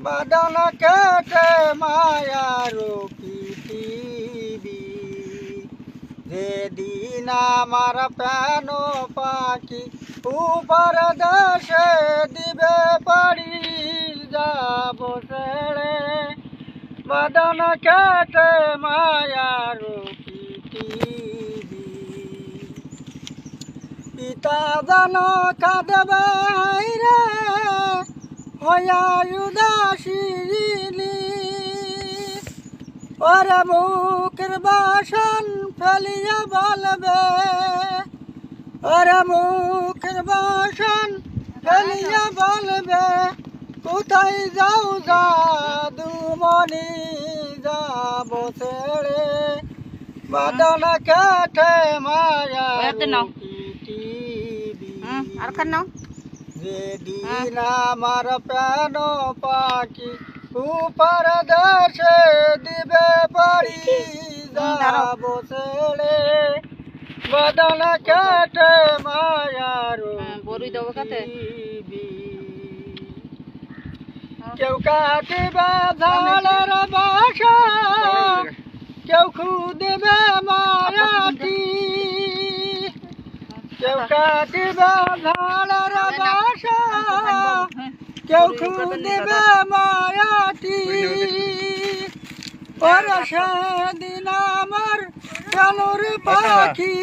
বাদন কেটে মায়ার পৃথিবী যেদিন আমার প্যান পাখি উপর দেশে দিবে পারি যাব ছেড়ে। বাদন কেটে মায়ার পৃথিবী পিতা জান কাঁদবে রে হয়া উদাসীনি ওরে মুখের বাসন ফেলিয়া বলবে। ওরে মুখের বাসন ফেলিয়া বলবে কোথায় যাও জাদু মনি যাব ছেড়ে। বাদন কেটে মায়া আর নাও। যেদিন আমার প্রাণ পাখি উপর দেশে দিবে পারি যাব ছেড়ে বদন কেটে মায়ার হ্যাঁ, বড়ি দেবো কাতে? কেউ কাটিবে ঝালের বাসা কেউ খুদিবে মায়াটি। কেউ কাটিবে ঝালের বাসা কেউ খুদিবে মায়াটি। সেদিন আমার কালোর পাখি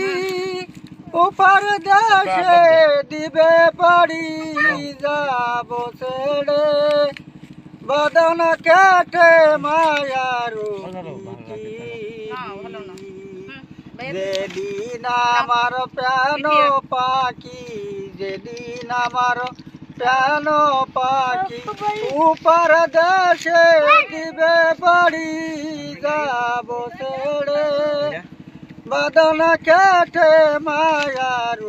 উপর দেশে দিবে পারি যাব ছেড়ে। বদন কেটে মায়ার যেদিন আমার প্রাণ পাখি যেদিন আমার প্রাণ পাখি উপর দেশে দিবে বাড়ি যাব ছেড়ে। বাদন কেটে মায়ার